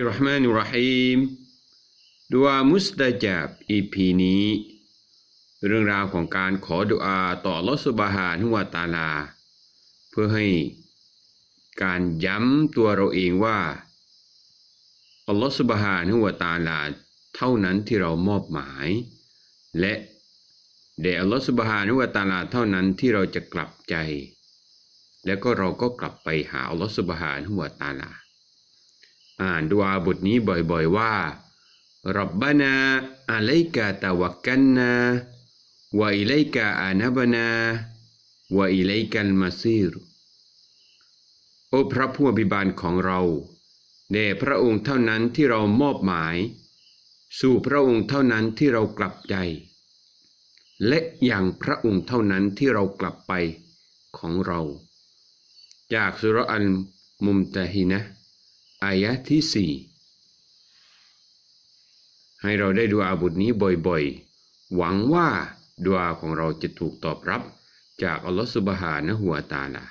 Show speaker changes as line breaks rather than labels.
รเราะห์มานิรฮีมดุอามุสตาจับอีพีนี้ เรื่องราวของการขอดุอาต่ออัลลอฮฺสุบฮานุวะตาลา เพื่อให้การย้ำตัวเราเองว่าอัลลอฮฺสุบฮานุวะตาลาเท่านั้นที่เรามอบหมาย และแด่อัลลอฮฺสุบฮานุวะตาลาเท่านั้นที่เราจะกลับใจ แล้วก็เราก็กลับไปหาอัลลอฮฺสุบฮานุวะตาลา อ่านดุอาบทนี้บ่อยๆว่ารับบานาอะลัยกะตะวักกันนาวะอิลัยกะอานับนาวะอิลัยกัลมาซีรโอ้พระผู้อภิบาลของเราแด่พระองค์เท่านั้นที่เรามอบหมาย สู่พระองค์เท่านั้นที่เรากลับใจ และอย่างพระองค์เท่านั้นที่เรากลับไปของเรา จากสุรอันมุมตะฮินะ อายะที่สี่ให้เราได้ดูอาบุตรนี้บ่อยๆ หวังว่าดูอาของเราจะถูกตอบรับจากอัลลอฮฺสุบฮานะหัวตาลา